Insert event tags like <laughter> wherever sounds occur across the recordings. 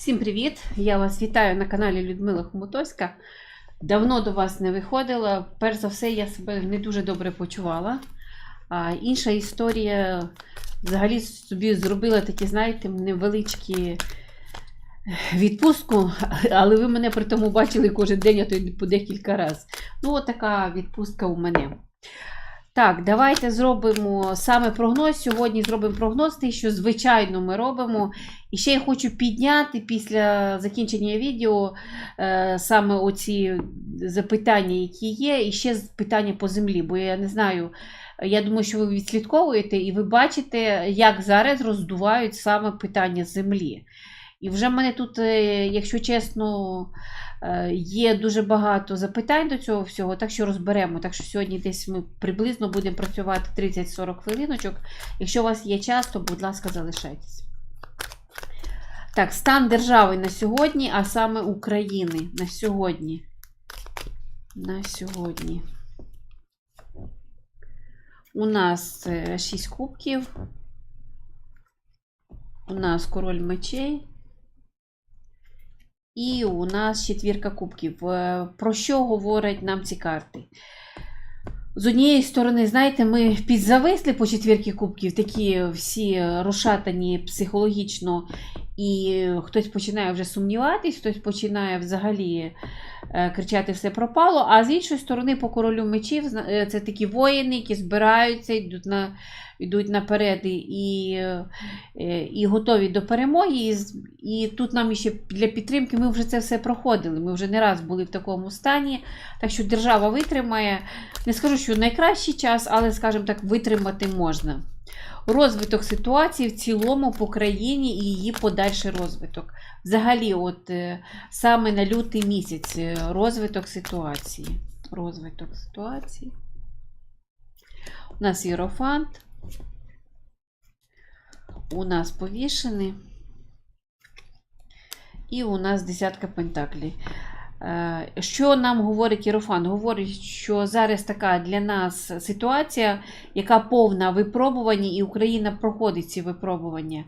Всім привіт! Я вас вітаю на каналі Людмила Хомутовська. Давно до вас не виходила. Перш за все, я себе не дуже добре почувала. А інша історія взагалі собі зробила такі, знаєте, невеличкі відпустку, але ви мене при тому бачили кожен день, а то й по декілька разів. Ну, от така відпустка у мене. Так, давайте зробимо саме прогноз. Сьогодні зробимо прогноз, те, що звичайно ми робимо. І ще я хочу підняти після закінчення відео е, саме оці запитання, які є, і ще питання по землі. Бо я не знаю, я думаю, що ви відслідковуєте і ви бачите, як зараз роздувають саме питання землі. І вже в мене тут, е, якщо чесно, е, є дуже багато запитань до цього всього, так що розберемо. Так що сьогодні десь ми приблизно будемо працювати 30-40 хвилиночок. Якщо у вас є час, то, будь ласка, залишайтесь. Так, стан держави на сьогодні, а саме України на сьогодні. На сьогодні. У нас 6 кубків. У нас король мечей. І у нас четвірка кубків. Е, Про що говорять нам ці карти? З однієї сторони, знаєте, ми підзависли по четвірки кубків, такі всі розшатані психологічно, і хтось починає вже сумніватись, хтось починає взагалі е, кричати все пропало. А з іншої сторони, по королю мечів, е, це такі воїни, які збираються, йдуть на. Йдуть наперед і, і, е, готові до перемоги. І, і тут нам ще для підтримки ми вже це все проходили. Ми вже не раз були в такому стані. Так що держава витримає. Не скажу, що найкращий час, але, скажімо так, витримати можна. Розвиток ситуації в цілому по країні і її подальший розвиток. Взагалі, от е, саме на лютий місяць е, розвиток ситуації. Розвиток ситуації. У нас Єрофант. У нас повішений. І у нас десятка пентаклей. Е, Що нам говорить Єрофан? Говорить, що зараз така для нас ситуація, яка повна випробування, і Україна проходить ці випробування.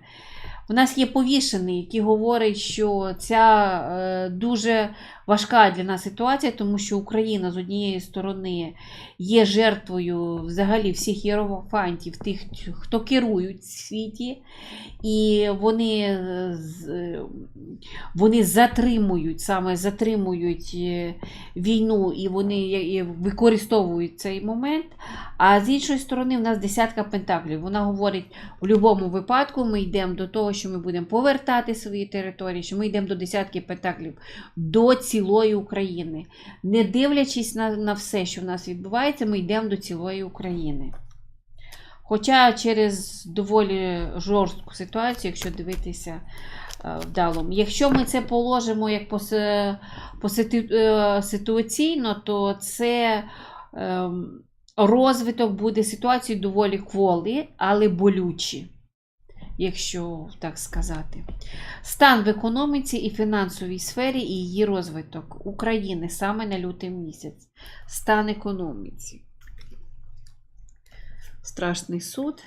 У нас є повішений, який говорить, що ця е, дуже важка для нас ситуація, тому що Україна з однієї сторони є жертвою взагалі всіх єрофантів, тих, хто керують в світі, і вони, е, е, вони затримують, саме затримують е, війну, і вони використовують цей момент. А з іншої сторони, в нас десятка пентаклів. Вона говорить, у будь-якому випадку ми йдемо до того, що ми будемо повертати свої території, що ми йдемо до десятки пентаклів, до цілої України. Не дивлячись на, на все, що в нас відбувається, ми йдемо до цілої України. Хоча через доволі жорстку ситуацію, якщо дивитися е, вдало. Якщо ми це положимо як е, ситуаційно, то це ем, розвиток буде ситуації доволі кволий, але болючі, якщо так сказати. Стан в економіці і фінансовій сфері і її розвиток України саме на лютий місяць. Стан економіці. Страшний суд.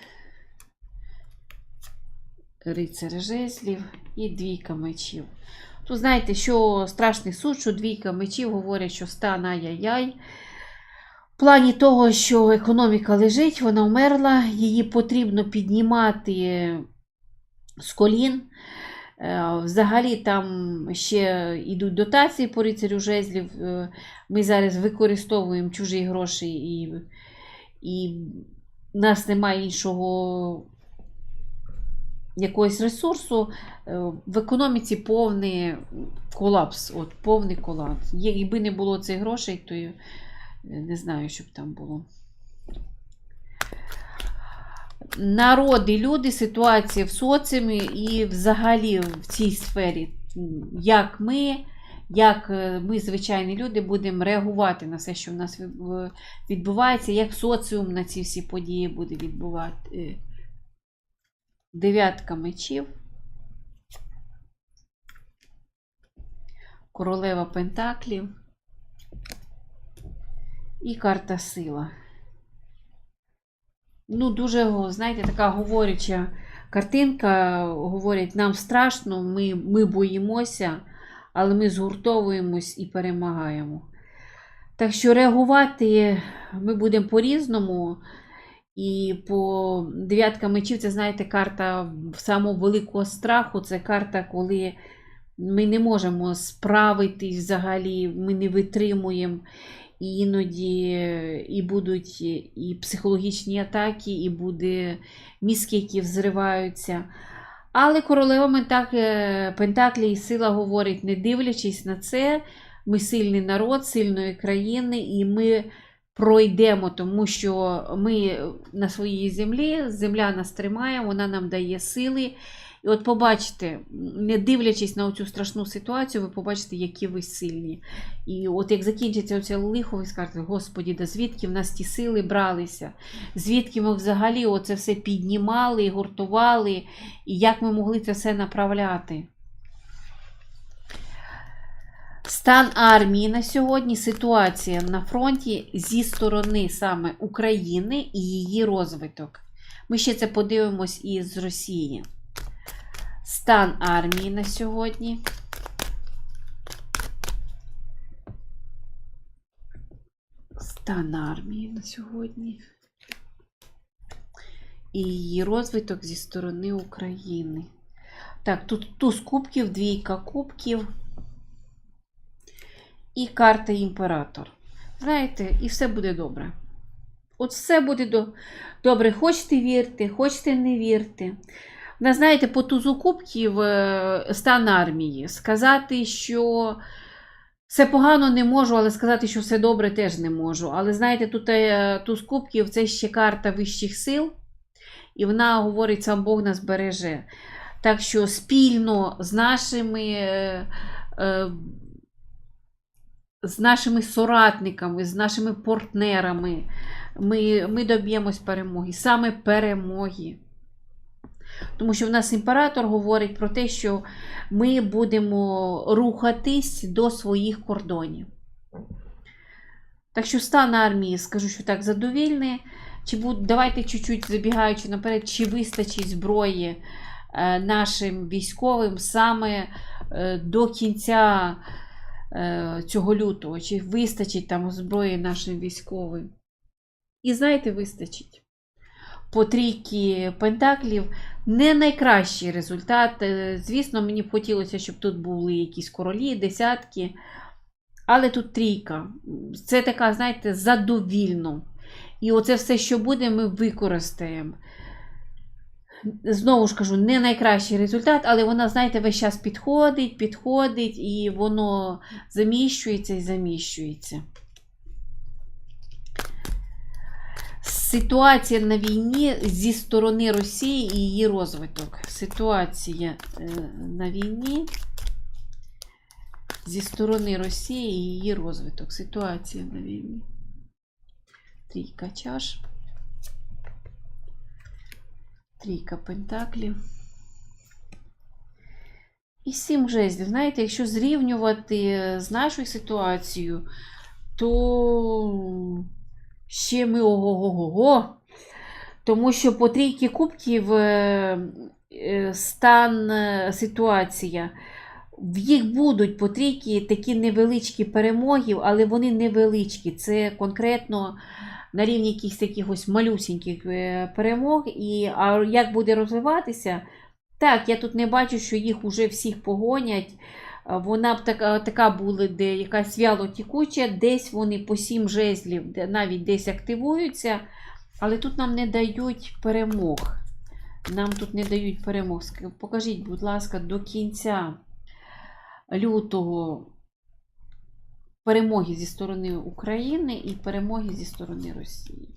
Рицар жезлів і двійка мечів. Тут знаєте, що страшний суд, що двійка мечів говорять, що стан ай-яй-яй. В плані того, що економіка лежить, вона вмерла, її потрібно піднімати з колін. Е, Взагалі там ще йдуть дотації по рицарю жезлів. Е, Ми зараз використовуємо чужі гроші і, і в нас немає іншого якогось ресурсу. Е, В економіці повний колапс. От, повний колапс. Якби не було цих грошей, то е, не знаю, що б там було. Народи, люди, ситуація в соціумі і взагалі в цій сфері, як ми, як е, ми, звичайні люди, будемо реагувати на все, що в нас відбувається, як соціум на ці всі події буде відбувати. Е, Дев'ятка мечів. Королева Пентаклів. І карта сила. Ну, дуже, знаєте, така говоряча картинка. Говорять, нам страшно, ми, ми боїмося, але ми згуртовуємось і перемагаємо. Так що реагувати ми будемо по-різному. І по дев'ятка мечів, це знаєте, карта самого великого страху. Це карта, коли ми не можемо справитись взагалі, ми не витримуємо. І іноді і будуть і психологічні атаки, і буде мізки, які взриваються. Але королева Ментак- Пентаклі і сила говорить, не дивлячись на це, ми сильний народ, сильної країни, і ми пройдемо, тому що ми на своїй землі, земля нас тримає, вона нам дає сили. І от побачите, не дивлячись на цю страшну ситуацію, ви побачите, які ви сильні. І от як закінчиться оце лихо, ви скажете, Господі, да звідки в нас ті сили бралися? Звідки ми взагалі оце все піднімали, і гуртували, і як ми могли це все направляти? Стан армії на сьогодні, ситуація на фронті зі сторони саме України і її розвиток. Ми ще це подивимось і з Росії. Стан армії на сьогодні. Стан армії на сьогодні. І її розвиток зі сторони України. Так, тут туз кубків, двійка кубків і карта імператор. Знаєте, і все буде добре. От все буде до... добре. Хочете вірте, хочете не вірте. Знаєте, по тузу кубків е, стан армії. Сказати, що все погано не можу, але сказати, що все добре, теж не можу. Але знаєте, тут е, туз кубків це ще карта вищих сил, і вона говорить, сам Бог нас береже. Так що спільно з нашими. е, з нашими соратниками, з нашими партнерами ми, ми доб'ємось перемоги, саме перемоги. Тому що в нас імператор говорить про те, що ми будемо рухатись до своїх кордонів. Так що стан армії, скажу, що так задовільний. Чи буд... Давайте чуть-чуть забігаючи наперед, чи вистачить зброї е, нашим військовим саме е, до кінця е, цього лютого, чи вистачить там зброї нашим військовим. І знаєте, вистачить. По трійки пентаклів не найкращий результат. Е, Звісно, мені б хотілося, щоб тут були якісь королі, десятки. Але тут трійка. Це така, знаєте, задовільно. І оце все, що буде, ми використаємо. Знову ж кажу, не найкращий результат, але вона, знаєте, весь час підходить, підходить, і воно заміщується і заміщується. Ситуація на війні зі сторони Росії і її розвиток. Ситуація е, на війні зі сторони Росії і її розвиток. Ситуація на війні. Трійка чаш. Трійка пентаклів. І сім жезлів. Знаєте, якщо зрівнювати з нашою ситуацією, то ще ми ого-го-го. Тому що по трійки кубків е, е, стан е, ситуація. В їх будуть по трійки такі невеличкі перемоги, але вони невеличкі. Це конкретно на рівні якихось таких ось малюсіньких перемог. І, а як буде розвиватися? Так, я тут не бачу, що їх уже всіх погонять. Вона б така, така була, де якась вяло тікуча, десь вони по сім жезлів, де навіть десь активуються, але тут нам не дають перемог. Нам тут не дають перемог. Покажіть, будь ласка, до кінця лютого перемоги зі сторони України і перемоги зі сторони Росії.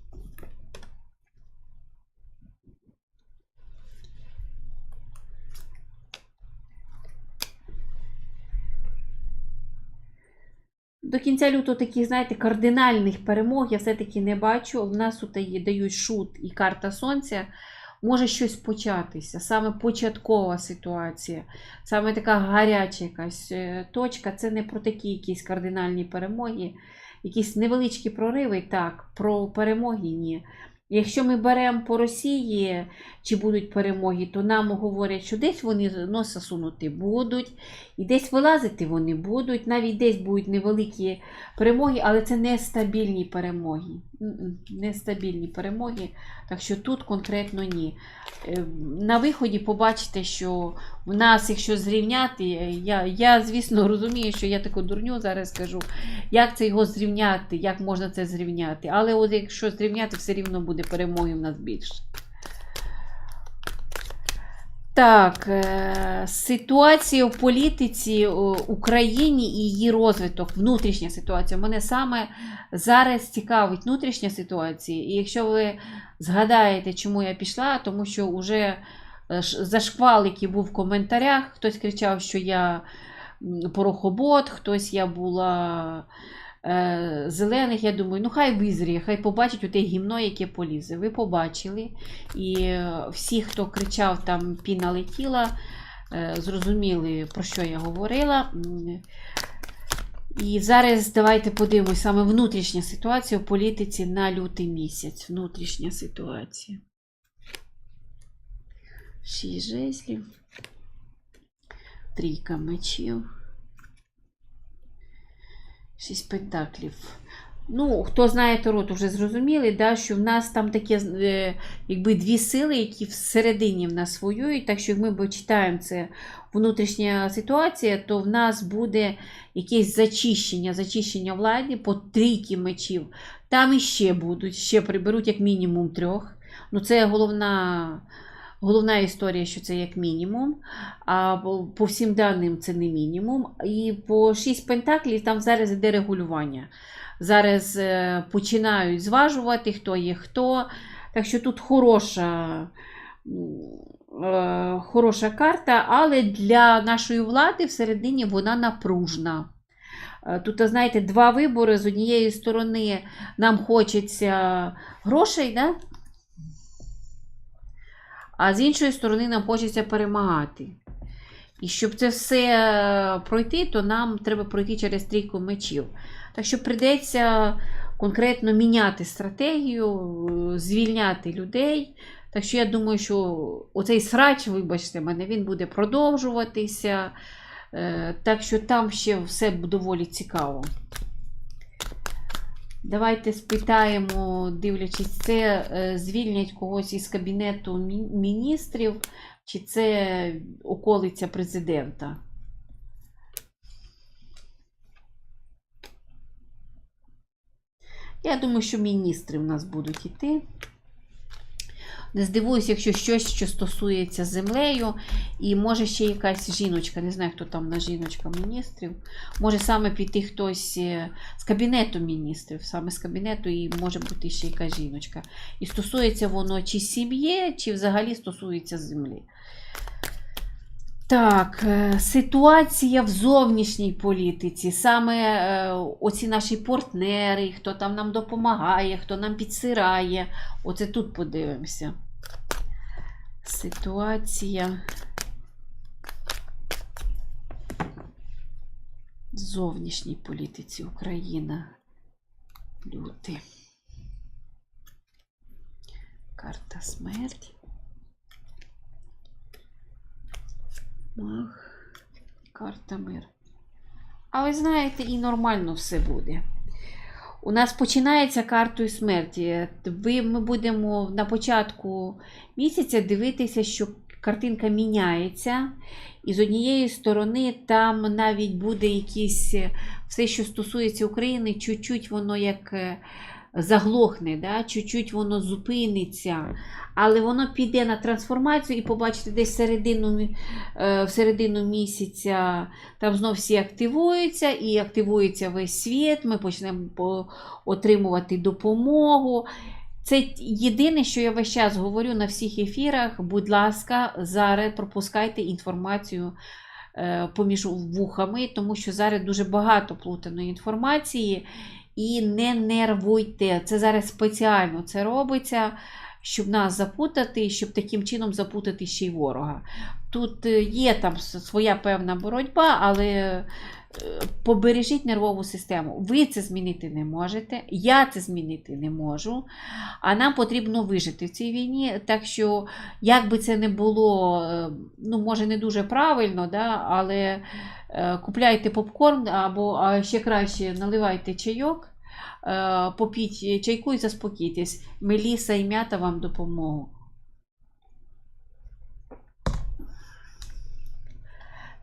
До кінця лютого таких, знаєте, кардинальних перемог я все-таки не бачу. В нас тут дають шут і карта сонця. Може щось початися. Саме початкова ситуація, саме така гаряча якась е, точка. Це не про такі якісь кардинальні перемоги, якісь невеличкі прориви, так, про перемоги ні. Якщо ми беремо по Росії, чи будуть перемоги, то нам говорять, що десь вони носа сунути будуть, і десь вилазити вони будуть, навіть десь будуть невеликі перемоги, але це нестабільні перемоги. Нестабільні перемоги. Так що тут конкретно ні. Е, На виході побачите, що в нас, якщо зрівняти, я, я звісно розумію, що я таку дурню зараз скажу, як це його зрівняти, як можна це зрівняти. Але от якщо зрівняти, все рівно буде перемоги в нас більше. Так, е, ситуація в політиці о, Україні і її розвиток, внутрішня ситуація. Мене саме зараз цікавить внутрішня ситуація. І якщо ви згадаєте, чому я пішла, тому що вже е, зашквал, який був в коментарях, хтось кричав, що я порохобот, хтось я була е, зелених. Я думаю, ну хай визріє, хай побачить оте гімно, яке полізе. Ви побачили. І е, всі, хто кричав, там піна летіла, е, зрозуміли, про що я говорила. І зараз давайте подивимось саме внутрішня ситуація в політиці на лютий місяць. Внутрішня ситуація. Шість жезлів. Трійка мечів. Шість пентаклів. Ну, хто знає Таро, вже зрозуміли, да, що в нас там такі е, якби дві сили, які всередині в нас воюють. Так що, як ми читаємо це внутрішня ситуація, то в нас буде якесь зачищення, зачищення влади по трійки мечів. Там іще будуть, ще приберуть як мінімум трьох. Ну, це головна. Головна історія, що це як мінімум, а по всім даним це не мінімум. І по 6 пентаклів там зараз іде регулювання. Зараз е, починають зважувати, хто є хто. Так що тут хороша, е, хороша карта, але для нашої влади всередині вона напружна. Е, Тут, знаєте, два вибори. З однієї сторони, нам хочеться грошей, да? А з іншої сторони, нам хочеться перемагати. І щоб це все пройти, то нам треба пройти через трійку мечів. Так що прийдеться конкретно міняти стратегію, е, звільняти людей. Так що я думаю, що оцей срач, вибачте мене, він буде продовжуватися. Е, Так що там ще все доволі цікаво. Давайте спитаємо, дивлячись, це е, звільнять когось із кабінету міністрів, чи це околиця президента. Я думаю, що міністри в нас будуть іти. Не здивуюсь, якщо щось, що стосується землею, і може ще якась жіночка, не знаю, хто там на жіночка міністрів. Може саме піти хтось е, з кабінету міністрів, саме з кабінету, і може бути ще якась жіночка. І стосується воно чи сім'ї, чи взагалі стосується землі. Так, е, ситуація в зовнішній політиці, саме е, оці наші партнери, хто там нам допомагає, хто нам підсирає. Оце тут подивимося. Ситуація в зовнішній політиці Україна. Люди. Карта смерть. Мах, карта мир. А ви знаєте, і нормально все буде. У нас починається картою смерті. Ми будемо на початку місяця дивитися, що картинка міняється. І з однієї сторони, там навіть буде якісь все, що стосується України, чуть-чуть воно як е, заглохне, да? чуть-чуть воно зупиниться. Але воно піде на трансформацію і побачите, десь середину, е, в середину місяця там знов всі активуються, і активується весь світ. Ми почнемо отримувати допомогу. Це єдине, що я весь час говорю на всіх ефірах. Будь ласка, зараз пропускайте інформацію е, поміж вухами, тому що зараз дуже багато плутаної інформації. І не нервуйте. Це зараз спеціально це робиться. Щоб нас запутати, щоб таким чином запутати ще й ворога. Тут е, є там своя певна боротьба, але е, побережіть нервову систему. Ви це змінити не можете, я це змінити не можу. А нам потрібно вижити в цій війні. Так що, як би це не було, е, ну, може, не дуже правильно, да, але купляйте попкорн або ще краще наливайте чайок, попіть чайку і заспокійтесь. Меліса і м'ята вам допомогу.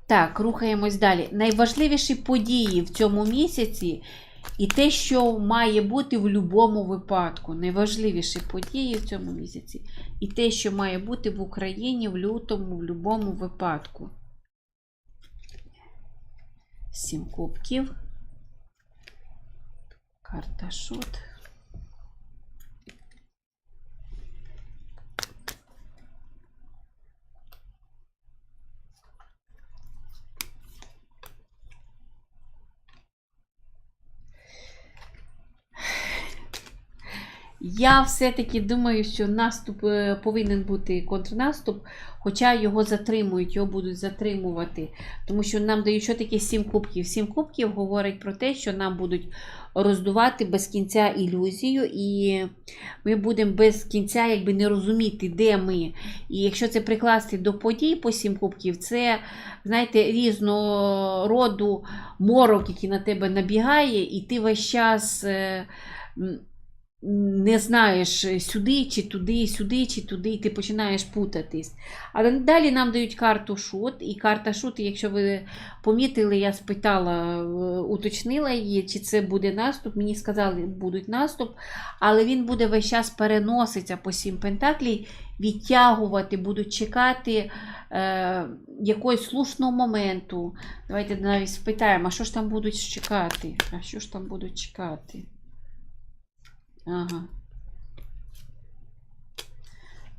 Так, рухаємось далі. Найважливіші події в цьому місяці і те, що має бути в будь-якому випадку. Найважливіші події в цьому місяці. І те, що має бути в Україні в лютому, в будь-якому випадку. Сім кубків. Карта шут. Я все-таки думаю, що наступ е, повинен бути контрнаступ, хоча його затримують, його будуть затримувати. Тому що нам дають що таке сім кубків. Сім кубків говорить про те, що нам будуть роздувати без кінця ілюзію, і ми будемо без кінця якби не розуміти, де ми. І якщо це прикласти до подій по сім кубків, це знаєте, різного роду морок, який на тебе набігає, і ти весь час. Не знаєш е, сюди, чи туди, сюди, чи туди, і ти починаєш путатись. Але далі нам дають карту шут, і карта шут, якщо ви помітили, я спитала, е, уточнила її, чи це буде наступ. Мені сказали, будуть наступ, але він буде весь час переноситься по сім пентаклій, відтягувати, будуть чекати е, якогось слушного моменту. Давайте навіть спитаємо, а що ж там будуть чекати? А що ж там будуть чекати? Ага.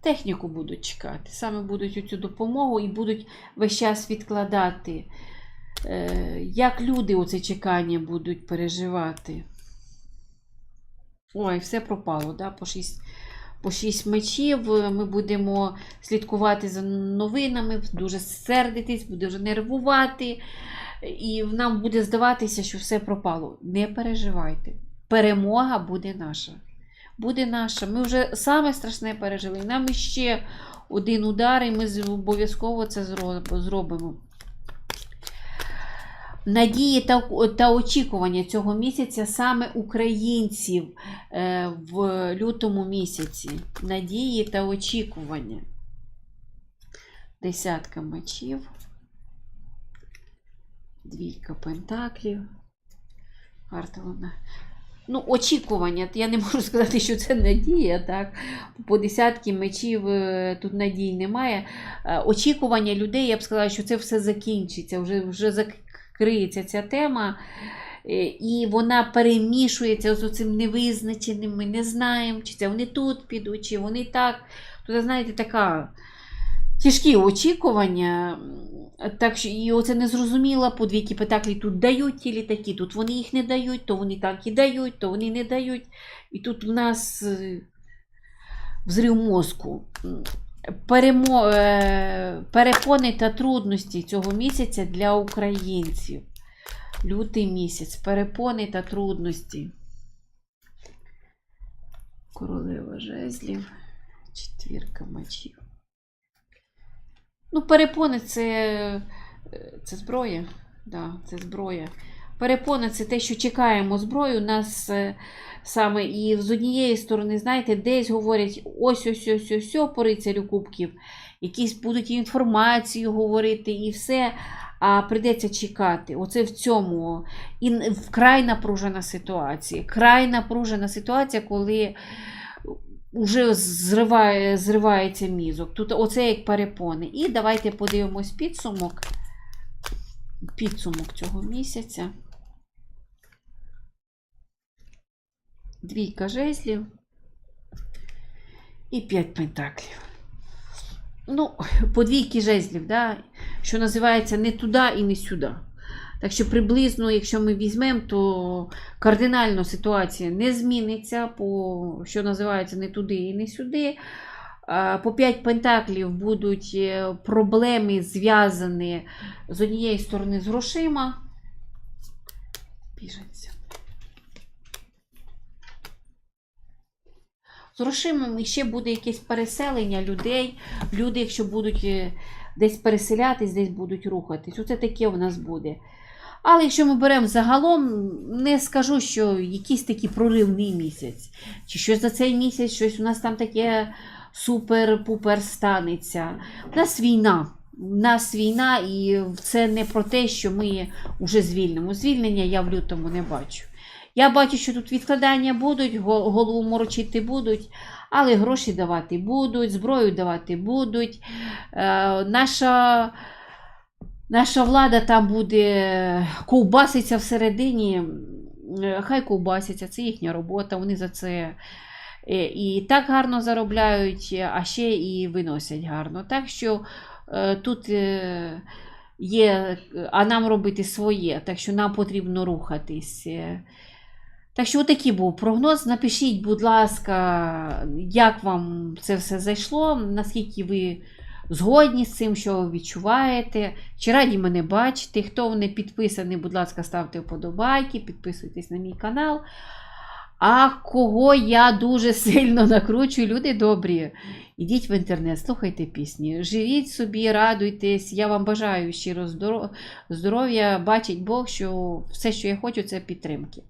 Техніку будуть чекати. Саме будуть цю допомогу і будуть весь час відкладати. Е, як люди оце чекання будуть переживати? Ой, все пропало, да? по 6 по шість мечів. Ми будемо слідкувати за новинами, дуже сердитись, вже нервувати. І нам буде здаватися, що все пропало. Не переживайте. Перемога буде наша. Буде наша. Ми вже саме страшне пережили. Нам ще один удар, і ми обов'язково це зробимо. Надії та, та очікування цього місяця саме українців е, в лютому місяці. Надії та очікування. Десятка мечів. Двійка пентаклів. Карта вона. Ну, очікування. Я не можу сказати, що це надія. так. По десятки мечів е, тут надій немає. Е, Очікування людей, я б сказала, що це все закінчиться, вже, вже закриється ця тема. Е, І вона перемішується з цим невизначеним. Ми не знаємо, чи це вони тут підуть, чи вони так. Тут, знаєте, така тяжкі очікування. Так що і оце незрозуміло, по двійки петаклі тут дають ті літаки, тут вони їх не дають, то вони так і дають, то вони не дають. І тут в нас е, взрив мозку. Перемо... е, Перепони та трудності цього місяця для українців. Лютий місяць. Перепони та трудності. Королева жезлів. Четвірка мечів. Ну, перепони це, це зброя. Да, це зброя. Перепони це те, що чекаємо зброю. Нас е, саме і з однієї сторони, знаєте, десь говорять ось ось ось ось по рицарю кубків, якісь будуть інформацію говорити і все. А прийдеться чекати. Оце в цьому. І вкрай напружена ситуація. Край напружена ситуація, коли вже зриває, зривається мізок. Тут оце як перепони. І давайте подивимось підсумок. Підсумок цього місяця. Двійка жезлів і п'ять пентаклів. Ну, <laughs> по двійки жезлів, да, що називається не туди і не сюди. Так що приблизно, якщо ми візьмемо, то кардинально ситуація не зміниться, по, що називається не туди і не сюди. По 5 пентаклів будуть е, проблеми зв'язані з однієї сторони з грошима. Біженця. З грошима ще буде якесь переселення людей. Люди, якщо будуть е, десь переселятись, десь будуть рухатись. Оце таке в нас буде. Але якщо ми беремо загалом, не скажу, що якийсь такий проривний місяць, чи щось за цей місяць, щось у нас там таке супер-пупер станеться. У нас війна. У нас війна, і це не про те, що ми вже звільнимо. Звільнення я в лютому не бачу. Я бачу, що тут відкладання будуть, го- голову морочити будуть, але гроші давати будуть, зброю давати будуть. Е, наша, наша влада там буде ковбаситься всередині. Е, Хай ковбаситься, це їхня робота, вони за це е, і так гарно заробляють, а ще і виносять гарно. Так що тут є, а нам робити своє, так що нам потрібно рухатись. Так що отакий був прогноз. Напишіть, будь ласка, як вам це все зайшло, наскільки ви згодні з цим, що ви відчуваєте, чи раді мене бачити. Хто не підписаний, будь ласка, ставте вподобайки, підписуйтесь на мій канал. А кого я дуже сильно накручую, люди добрі. Ідіть в інтернет, слухайте пісні, живіть собі, радуйтесь. Я вам бажаю щиро здоров'я. Бачить Бог, що все, що я хочу, це підтримки.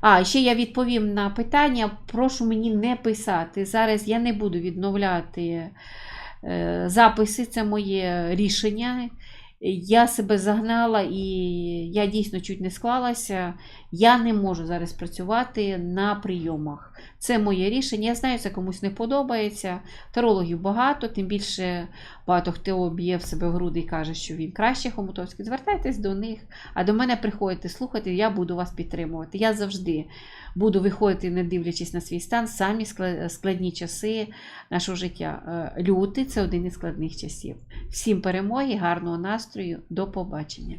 А, ще я відповім на питання. Прошу мені не писати. Зараз я не буду відновляти е, записи, це моє рішення. Я себе загнала і я дійсно чуть не склалася. Я не можу зараз працювати на прийомах. Це моє рішення. Я знаю, це комусь не подобається. Тарологів багато, тим більше багато хто б'є в себе в груди і каже, що він краще Хомутовський. Звертайтесь до них, а до мене приходьте слухати, я буду вас підтримувати. Я завжди буду виходити, не дивлячись на свій стан, самі складні часи нашого життя. Люти Лютий це один із складних часів. Всім перемоги, гарного настрою, до побачення.